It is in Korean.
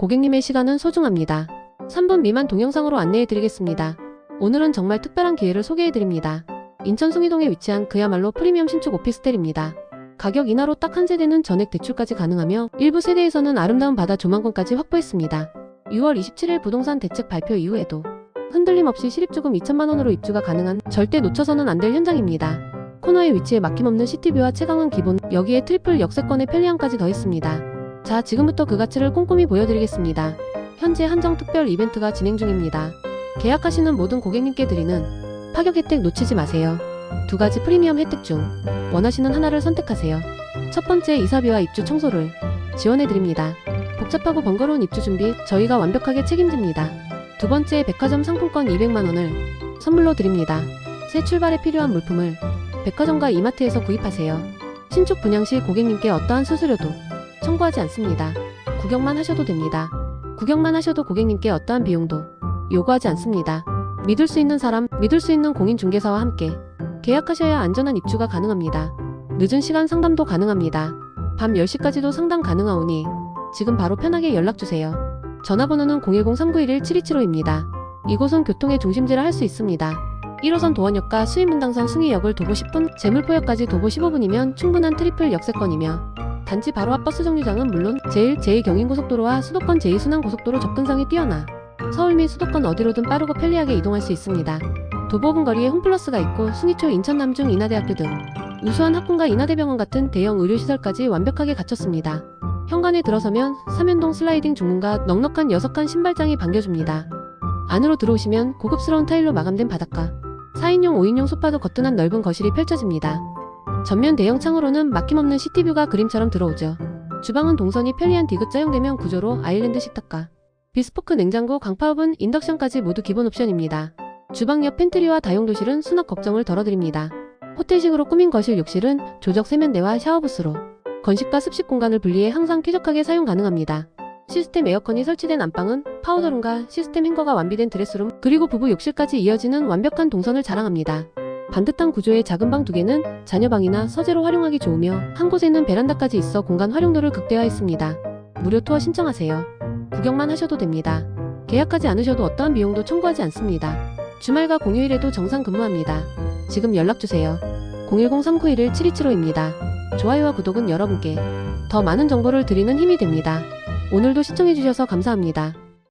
고객님의 시간은 소중합니다. 3분 미만 동영상으로 안내해드리겠습니다. 오늘은 정말 특별한 기회를 소개해드립니다. 인천 숭이동에 위치한 그야말로 프리미엄 신축 오피스텔입니다. 가격 인하로 딱 한 세대는 전액 대출까지 가능하며 일부 세대에서는 아름다운 바다 조망권까지 확보했습니다. 6월 27일 부동산 대책 발표 이후에도 흔들림 없이 실입주금 2천만 원으로 입주가 가능한 절대 놓쳐서는 안 될 현장입니다. 코너에 위치해 막힘없는 시티뷰와 채광은 기본, 여기에 트리플 역세권의 편리함까지 더했습니다. 자, 지금부터 그 가치를 꼼꼼히 보여드리겠습니다. 현재 한정 특별 이벤트가 진행 중입니다. 계약하시는 모든 고객님께 드리는 파격 혜택 놓치지 마세요. 두 가지 프리미엄 혜택 중 원하시는 하나를 선택하세요. 첫 번째 이사비와 입주 청소를 지원해드립니다. 복잡하고 번거로운 입주 준비 저희가 완벽하게 책임집니다. 두 번째 백화점 상품권 200만원을 선물로 드립니다. 새 출발에 필요한 물품을 백화점과 이마트에서 구입하세요. 신축 분양 시 고객님께 어떠한 수수료도 청구하지 않습니다. 구경만 하셔도 됩니다. 구경만 하셔도 고객님께 어떠한 비용도 요구하지 않습니다. 믿을 수 있는 사람, 믿을 수 있는 공인중개사와 함께 계약하셔야 안전한 입주가 가능합니다. 늦은 시간 상담도 가능합니다. 밤 10시까지도 상담 가능하오니 지금 바로 편하게 연락주세요. 전화번호는 010-3911-7275입니다. 이곳은 교통의 중심지라 할 수 있습니다. 1호선 도원역과 수인분당선 숭이역을 도보 10분, 제물포역까지 도보 15분이면 충분한 트리플 역세권이며 단지 바로 앞 버스 정류장은 물론 제1, 제2경인고속도로와 수도권 제2순환고속도로 접근성이 뛰어나 서울 및 수도권 어디로든 빠르고 편리하게 이동할 수 있습니다. 도보5분 거리에 홈플러스가 있고 숭이초 인천 남중 인하대학교 등 우수한 학군과 인하대병원 같은 대형 의료시설까지 완벽하게 갖췄습니다. 현관에 들어서면 삼연동 슬라이딩 중문과 넉넉한 6칸 신발장이 반겨줍니다. 안으로 들어오시면 고급스러운 타일로 마감된 바닥과 4인용 5인용 소파도 거뜬한 넓은 거실이 펼쳐집니다. 전면 대형 창으로는 막힘없는 시티뷰가 그림처럼 들어오죠. 주방은 동선이 편리한 디귿자형대면 구조로 아일랜드 식탁과 비스포크 냉장고, 강파오븐, 인덕션까지 모두 기본 옵션입니다. 주방 옆 팬트리와 다용도실은 수납 걱정을 덜어드립니다. 호텔식으로 꾸민 거실 욕실은 조적 세면대와 샤워부스로 건식과 습식 공간을 분리해 항상 쾌적하게 사용 가능합니다. 시스템 에어컨이 설치된 안방은 파우더룸과 시스템 행거가 완비된 드레스룸 그리고 부부 욕실까지 이어지는 완벽한 동선을 자랑합니다. 반듯한 구조의 작은 방 두 개는 자녀방이나 서재로 활용하기 좋으며 한 곳에는 베란다까지 있어 공간 활용도를 극대화했습니다. 무료 투어 신청하세요. 구경만 하셔도 됩니다. 계약하지 않으셔도 어떠한 비용도 청구하지 않습니다. 주말과 공휴일에도 정상 근무합니다. 지금 연락주세요. 010-391-7275입니다. 좋아요와 구독은 여러분께 더 많은 정보를 드리는 힘이 됩니다. 오늘도 시청해주셔서 감사합니다.